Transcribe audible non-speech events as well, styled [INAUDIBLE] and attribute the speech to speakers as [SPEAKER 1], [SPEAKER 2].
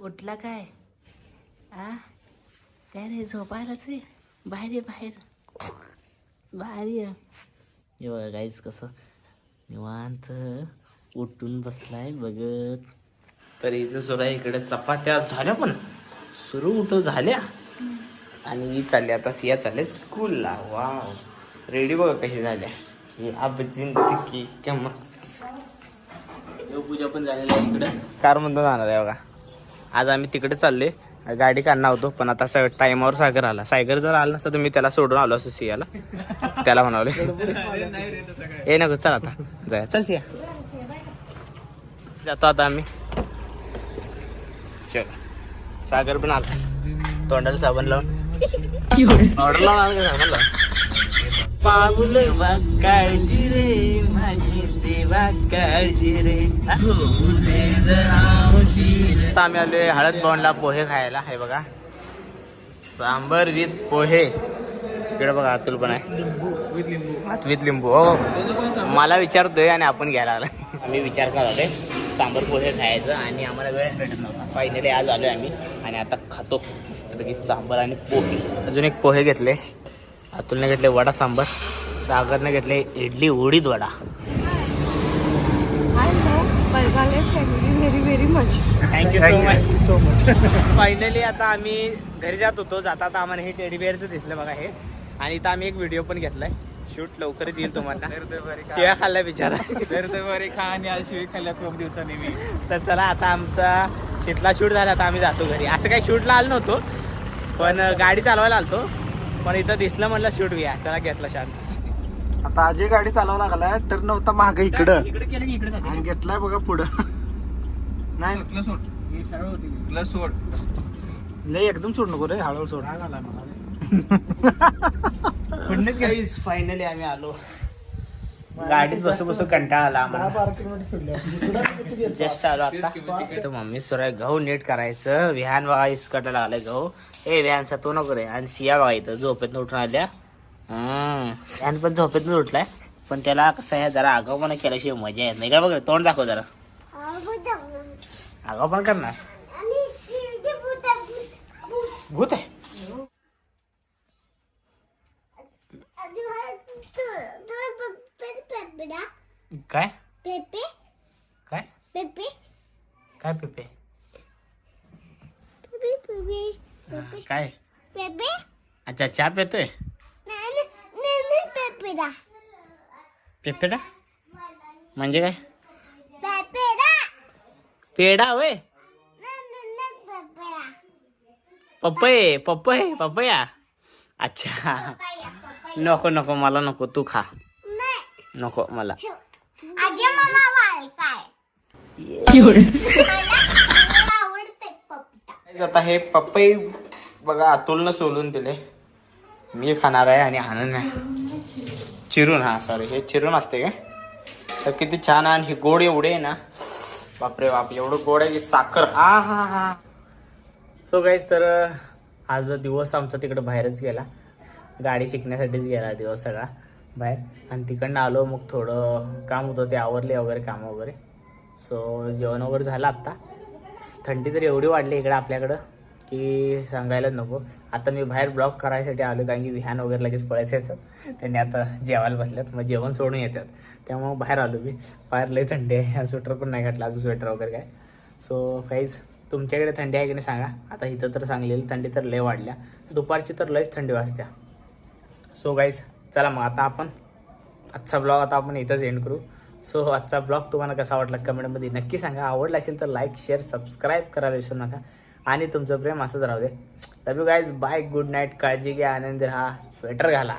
[SPEAKER 1] उठला काय? आ काय रे झोपायलाच आहे. बाहेर ये बाहेर. बाहेर ये. बघा गाईच कसं निवांत उठून बसलाय बघत. तर हिचं सुद्धा इकडे चपात्या झाल्या पण सुरू उठव झाल्या. आणि ही चालली आता सिया चालले स्कूलला वाव रेडी बघा कशी झाल्या. ही आबजीन तिकी मस्त पूजा पण झालेली आहे इकडं. जाणार आहे बघा. आज आम्ही तिकडे चाललोय. गाडी काढणार होतो पण आता सगळं टायमावर सागर आला. सागर जर आला नसता तर मी त्याला सोडून आलो असतो सियाला. त्याला म्हणावले ए नको चल आता. जाय चल सिया. जातो आता आम्ही. चल. सागर पण आला. तोंडाला साबण लावून. ऑर्डर लावून आला का साबण लावून? काळजी रे. काळजी रे आम्ही आलोय हळद पवनला पोहे खायला. हे बघा. सांबर विथ पोहे. इकडे बघा अतुल पण आहे. विथ लिंबू. हो, हो. मला विचारतोय आणि आपण घ्यायला आला आम्ही विचार करत आहे सांबर पोहे खायचं आणि आम्हाला वेळ भेटत नव्हता. फायनली आज आलोय आम्ही आणि आता खातो. मस्तपैकी सांबर आणि पोहे. अजून एक पोहे घेतले. अतुलने घेतले वडा सांबर. सागरने घेतले इडली उडीद vada.
[SPEAKER 2] Much.
[SPEAKER 1] Thank you so much so much finally आता आम्ही घरी जात होतो. जाता आता आम्हाला हे टेडी बिअरचं दिसलं बघा हे. आणि इथं आम्ही एक व्हिडिओ पण घेतलाय. शूट लवकरच येईल तुम्हाला. [LAUGHS] शिव्या खाल्ल्या बिचारा. [LAUGHS]
[SPEAKER 3] बरे खा आणि आज शिवी खाल्ल्या खूप दिवसांनी मी.
[SPEAKER 1] तर चला आता आमचा तिथला शूट झाला. आता आम्ही जातो घरी. असं काही शूटला आलो नव्हतो. पण गाडी चालवायला आलतो. पण इथं दिसलं म्हणलं शूट घ्या. चला घेतला शांत
[SPEAKER 3] आता अजय गाडी चालवू लागलाय. तर नव्हता माग इकडं.
[SPEAKER 1] इकडे केलं की इकडे
[SPEAKER 3] आणि घेतलाय बघा पुढं. [LAUGHS] नाही.
[SPEAKER 1] सोड.
[SPEAKER 3] सोड. लय एकदम सोड नको रे हळूहळू सोड.
[SPEAKER 1] फायनली [LAUGHS] आम्ही आलो. गाडीत बसू बसू कंटाळा आला आम्हाला. जस्ट आलो आता. इथं मम्मी सुराय गहू नीट करायचं. विहान बघा इसकटायला आलाय गहू. ए विहानचा तो नको रे. आणि सिया बघा इथं झोपेत उठून आल्या. विहान पण झोपेतून उठलाय. पण त्याला कसं आहे जरा आगाऊपणा केल्याशिवाय मजा येत नाही. का बघ तोंड दाखव जरा. आगाऊ पण करणार. भूत आहे. काय?
[SPEAKER 2] Pepe,
[SPEAKER 1] काय?
[SPEAKER 2] Pepe,
[SPEAKER 1] काय पेपे? काय?
[SPEAKER 2] Pepe,
[SPEAKER 1] अच्छा चहा पेतोय? पेपेडा म्हणजे काय? पेडा होय?
[SPEAKER 2] Nana, Pepe da,
[SPEAKER 1] पपय. पपय पपया अच्छा. नको नको मला नको तू खा.
[SPEAKER 2] नाही
[SPEAKER 1] नको मला.
[SPEAKER 2] आजी मला वाळ काय मला आवडते पपिता
[SPEAKER 1] आता हे पपई बघा अतुलनं सोलून दिले. मी खाणार आहे आणि आनंद नाही चिरून हा सॉरी हे चिरून असते काय तर किती छान आहे आणि हे गोड एवढे आहे ना. बापरे बाप एवढं गोड आहे की साखर. हा हा हा. सो काहीच तर आज दिवस आमचा तिकडे बाहेरच गेला. गाडी शिकण्यासाठीच गेला दिवस सगळा बाहेर. आणि तिकडनं आलो मग थोडं काम होतं ते आवरले वगैरे काम वगैरे. सो जेवण वगैरे झालं आत्ता. थंडी तर एवढी वाढली इकडं आपल्याकडं. की सांगायलाच नको. आता मी बाहेर ब्लॉक करायसाठी आलो कारण की विहान वगैरे लगेच पळायचं येतात त्यांनी आता जेवायला बसल्यात. मग जेवण सोडून येतात. त्यामुळं बाहेर आलो मी. बाहेर लई थंडी आहे. स्वेटर पण नाही घातला. अजून स्वेटर वगैरे काय. सो काहीच तुमच्याकडे थंडी आहे की नाही सांगा. आता इथं तर सांगलेली थंडी तर लय वाढल्या. दुपारची तर लयच थंडी वाजत्या. सो गाईज चला मग आता आपण आजचा ब्लॉग आता आपण इथंच एंड करू. सो आजचा ब्लॉग तुम्हाला कसा वाटला कमेंटमध्ये नक्की सांगा. आवडला असेल तर लाईक शेअर सबस्क्राईब करायला विसरू नका. आणि तुमचं प्रेम असंच राहू दे. Love you guys bye good night काळजी घ्या आनंद राहा स्वेटर घाला.